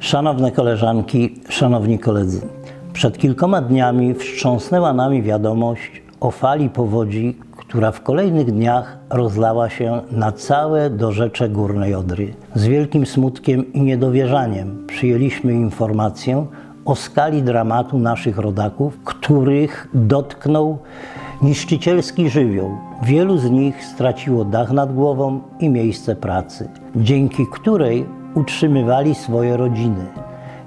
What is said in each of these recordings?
Szanowne koleżanki, szanowni koledzy, przed kilkoma dniami wstrząsnęła nami wiadomość o fali powodzi, która w kolejnych dniach rozlała się na całe dorzecze Górnej Odry. Z wielkim smutkiem i niedowierzaniem przyjęliśmy informację o skali dramatu naszych rodaków, których dotknął niszczycielski żywioł. Wielu z nich straciło dach nad głową i miejsce pracy, dzięki której utrzymywali swoje rodziny.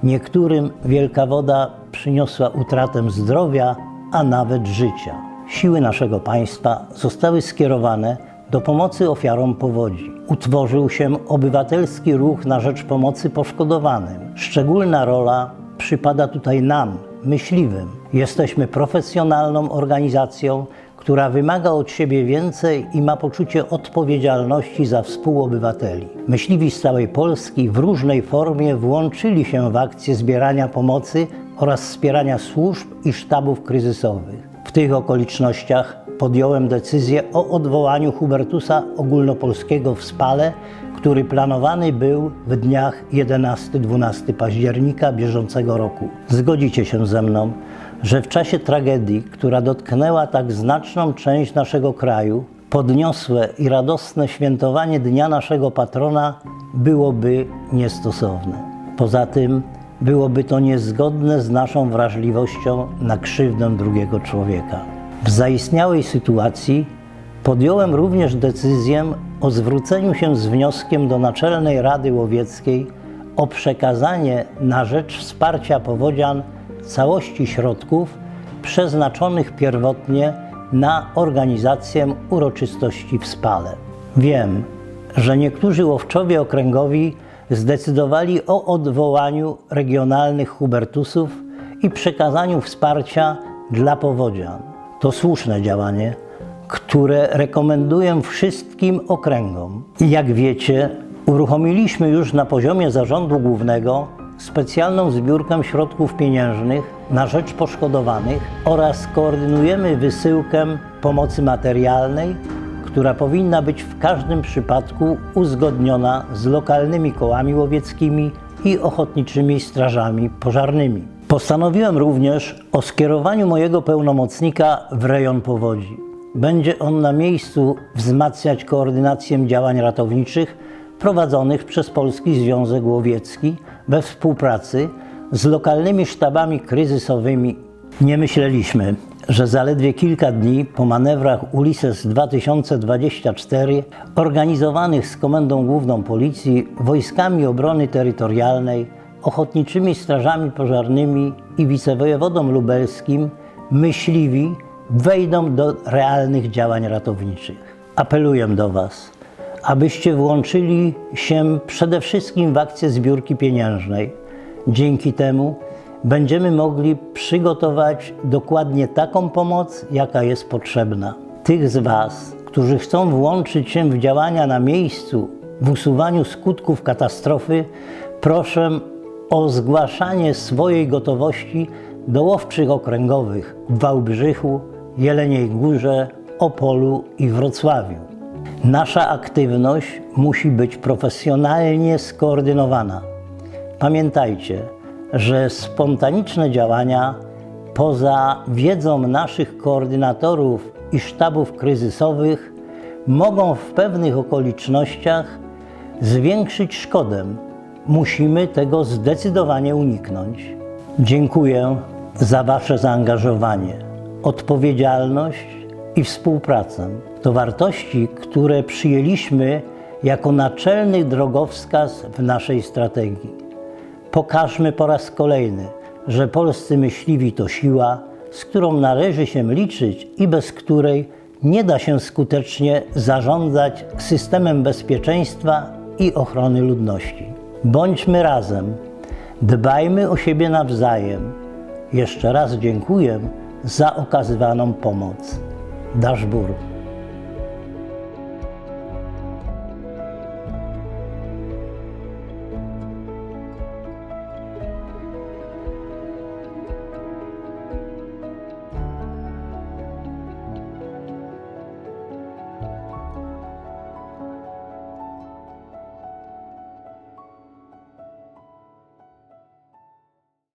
Niektórym wielka woda przyniosła utratę zdrowia, a nawet życia. Siły naszego państwa zostały skierowane do pomocy ofiarom powodzi. Utworzył się obywatelski ruch na rzecz pomocy poszkodowanym. Szczególna rola przypada tutaj nam, myśliwym. Jesteśmy profesjonalną organizacją, która wymaga od siebie więcej i ma poczucie odpowiedzialności za współobywateli. Myśliwi z całej Polski w różnej formie włączyli się w akcję zbierania pomocy oraz wspierania służb i sztabów kryzysowych. W tych okolicznościach podjąłem decyzję o odwołaniu Hubertusa Ogólnopolskiego w Spale, który planowany był w dniach 11-12 października bieżącego roku. Zgodzicie się ze mną, że w czasie tragedii, która dotknęła tak znaczną część naszego kraju, podniosłe i radosne świętowanie dnia naszego patrona byłoby niestosowne. Poza tym byłoby to niezgodne z naszą wrażliwością na krzywdę drugiego człowieka. W zaistniałej sytuacji podjąłem również decyzję o zwróceniu się z wnioskiem do Naczelnej Rady Łowieckiej o przekazanie na rzecz wsparcia powodzian całości środków przeznaczonych pierwotnie na organizację uroczystości w Spale. Wiem, że niektórzy łowczowie okręgowi zdecydowali o odwołaniu regionalnych Hubertusów i przekazaniu wsparcia dla powodzian. To słuszne działanie, które rekomenduję wszystkim okręgom. Jak wiecie, uruchomiliśmy już na poziomie zarządu głównego specjalną zbiórkę środków pieniężnych na rzecz poszkodowanych oraz koordynujemy wysyłkę pomocy materialnej, która powinna być w każdym przypadku uzgodniona z lokalnymi kołami łowieckimi i ochotniczymi strażami pożarnymi. Postanowiłem również o skierowaniu mojego pełnomocnika w rejon powodzi. Będzie on na miejscu wzmacniać koordynację działań ratowniczych prowadzonych przez Polski Związek Łowiecki we współpracy z lokalnymi sztabami kryzysowymi. Nie myśleliśmy, że zaledwie kilka dni po manewrach Ulises 2024 organizowanych z Komendą Główną Policji, Wojskami Obrony Terytorialnej, Ochotniczymi Strażami Pożarnymi i wicewojewodą lubelskim myśliwi wejdą do realnych działań ratowniczych. Apeluję do Was, abyście włączyli się przede wszystkim w akcję zbiórki pieniężnej. Dzięki temu będziemy mogli przygotować dokładnie taką pomoc, jaka jest potrzebna. Tych z Was, którzy chcą włączyć się w działania na miejscu w usuwaniu skutków katastrofy, proszę o zgłaszanie swojej gotowości do łowczych okręgowych w Wałbrzychu, Jeleniej Górze, Opolu i Wrocławiu. Nasza aktywność musi być profesjonalnie skoordynowana. Pamiętajcie, że spontaniczne działania poza wiedzą naszych koordynatorów i sztabów kryzysowych mogą w pewnych okolicznościach zwiększyć szkodę. Musimy tego zdecydowanie uniknąć. Dziękuję za Wasze zaangażowanie, odpowiedzialność i współpracę. To wartości, które przyjęliśmy jako naczelny drogowskaz w naszej strategii. Pokażmy po raz kolejny, że polscy myśliwi to siła, z którą należy się liczyć i bez której nie da się skutecznie zarządzać systemem bezpieczeństwa i ochrony ludności. Bądźmy razem, dbajmy o siebie nawzajem. Jeszcze raz dziękuję za okazywaną pomoc. Daszbur.